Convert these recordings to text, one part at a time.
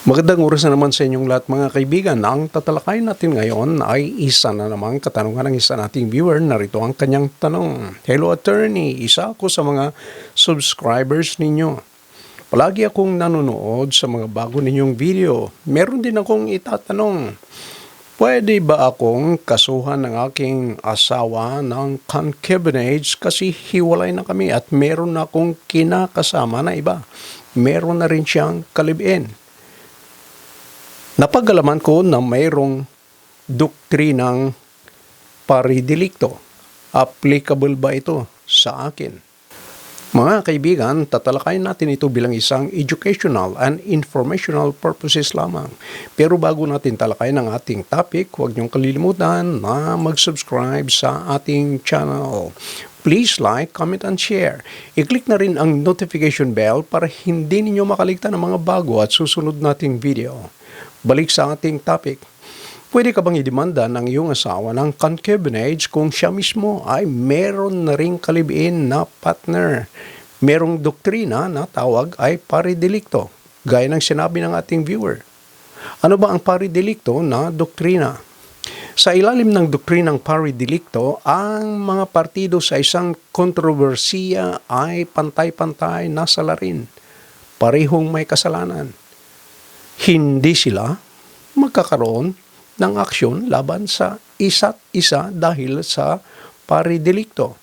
Magandang oras na naman sa inyong lahat mga kaibigan. Ang tatalakayin natin ngayon ay isa na namang katanungan ng isa nating viewer. Narito ang kanyang tanong. Hello attorney, isa ako sa mga subscribers ninyo. Palagi akong nanonood sa mga bago ninyong video. Meron din akong itatanong. Pwede ba akong kasuhan ng aking asawa ng concubinage kasi hiwalay na kami at meron akong kinakasama na iba. Meron na rin siyang kalibin. Napagalaman ko na mayroong doktrinang paridelikto. Applicable ba ito sa akin? Mga kaibigan, tatalakayin natin ito bilang isang educational and informational purposes lamang. Pero bago natin talakayin ang ating topic, huwag niyong kalilimutan na mag-subscribe sa ating channel. Please like, comment, and share. I-click na rin ang notification bell para hindi ninyo makaligtan ng mga bago at susunod nating video. Balik sa ating topic. Pwede ka bang idemanda ng iyong asawa ng concubinage kung siya mismo ay meron na ring kalibin na partner? Merong doktrina na tawag ay paridelikto, gaya ng sinabi ng ating viewer. Ano ba ang paridelikto na doktrina? Sa ilalim ng doktrinang paridelikto, ang mga partido sa isang kontrobersiya ay pantay-pantay na salarin. Parehong may kasalanan hindi sila magkakaroon ng aksyon laban sa isa't isa dahil sa paridelikto.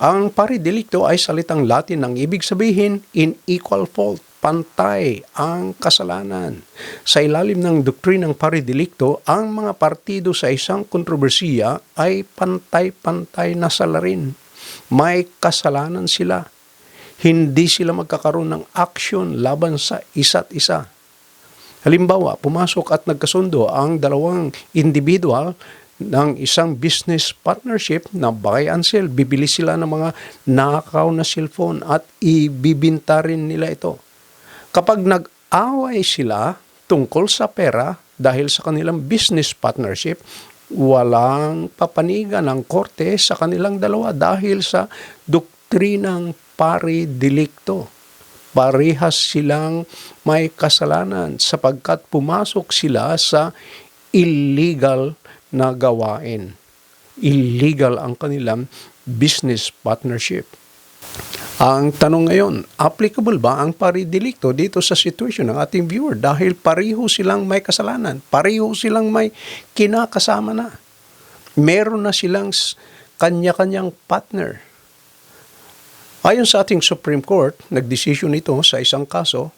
Ang paridelikto ay salitang Latin ng ibig sabihin in equal fault, pantay ang kasalanan. Sa ilalim ng doktrinang paridelikto, ang mga partido sa isang kontrobersiya ay pantay-pantay na salarin. May kasalanan sila. Hindi sila magkakaroon ng aksyon laban sa isa't isa Halimbawa, pumasok at nagkasundo ang dalawang individual ng isang business partnership na buy and sell. Bibili sila ng mga nakakaw na cellphone at ibibinta rin nila ito. Kapag nag-away sila tungkol sa pera dahil sa kanilang business partnership, walang papanigan ng korte sa kanilang dalawa dahil sa doktrinang pari delicto parehas silang may kasalanan sapagkat pumasok sila sa illegal na gawain. Illegal ang kanilang business partnership. Ang tanong ngayon, applicable ba ang paridelikto dito sa situation ng ating viewer dahil pareho silang may kasalanan, pareho silang may kinakasama na. Meron na silang kanya-kanyang partner Ayon sa ating Supreme Court, nagdesisyon ito sa isang kaso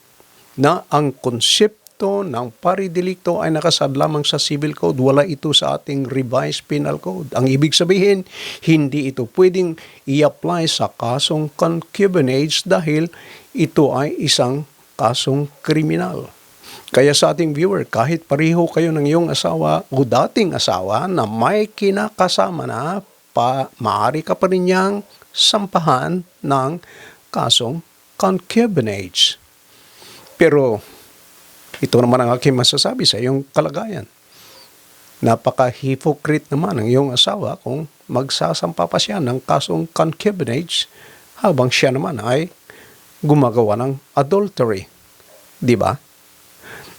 na ang konsepto ng paridelikto ay nakasad lamang sa Civil Code. Wala ito sa ating revised penal code. Ang ibig sabihin, hindi ito pwedeng i-apply sa kasong concubinage dahil ito ay isang kasong kriminal. Kaya sa ating viewer, kahit pareho kayo ng iyong asawa o dating asawa na may kinakasama na, pa, maaari ka pa rin niyang sampahan ng kasong concubinage. Pero ito naman ang aking masasabi sa iyong kalagayan. Napaka-hypocrite naman ang iyong asawa kung magsasampa pa siya ng kasong concubinage habang siya naman ay gumagawa ng adultery. Di ba?